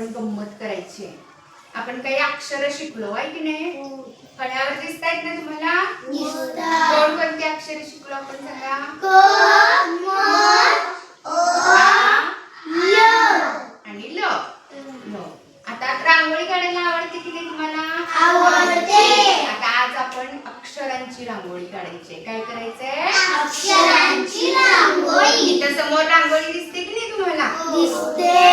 आपण गंमत करायची आहे. आपण काही अक्षर शिकलो आहे की नाही? फळ्यावर दिसत आहेत ना तुम्हाला? कोण कोणती अक्षरे शिकलो आपण सांगा? आणि ल. आता रांगोळी काढायला आवडते की नाही तुम्हाला? आवडते. आता आज आपण अक्षरांची रांगोळी काढायची. काय करायचंय? अक्षरांची रांगोळी. इथं समोर रांगोळी दिसते की नाही तुम्हाला? दिसते.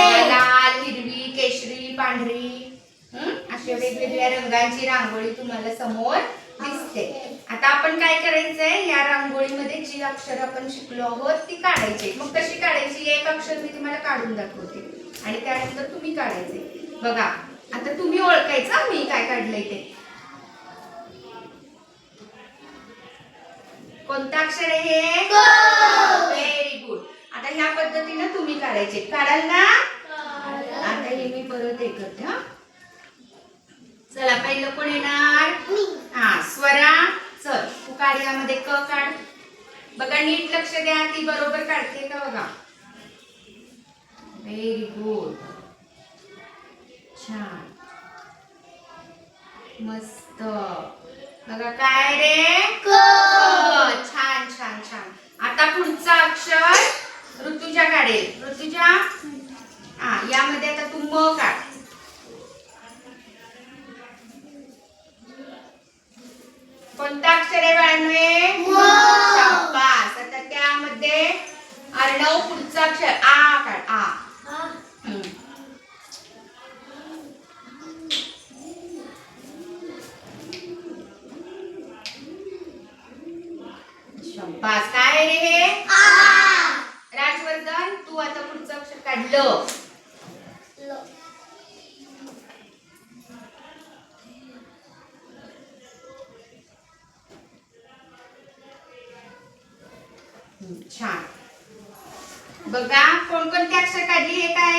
वेगवेगळ्या रंगाची रांगोळी तुम्हाला समोर दिसते. आता आपण काय करायचंय? या रांगोळीमध्ये जी अक्षर आपण शिकलो आहोत ती काढायची. मग कशी काढायची? एक अक्षर मी तुम्हाला काढून दाखवते. आणि त्यानंतर तुम्ही काढायचे. बघा आता तुम्ही ओळखायचं मी काय काढलंय ते. कोणतं अक्षर आहे हे? व्हेरी गुड आता ह्या पद्धतीनं तुम्ही काढायचे. काढाल ना? आता हे मी परत हे करते हा. चला पहिलं कोण येणार? हा स्वरा चल तू काढ यामध्ये क काढ. बघा नीट लक्ष द्या ती बरोबर काढते का बघा? व्हेरी गुड छान. मस्त. बघा काय रे? क. छान छान छान. आता पुढचा अक्षर ऋतुजा काढेल. ऋतुजा? हा यामध्ये आता तू म काढ. अक्षर बाळांवे शाबास. आता त्यामध्ये अर्णव पुढचं अक्षर आ काढ आ. शाबास. काय रे? छान. बघा कोणकोणती अक्षर काढली हे काय?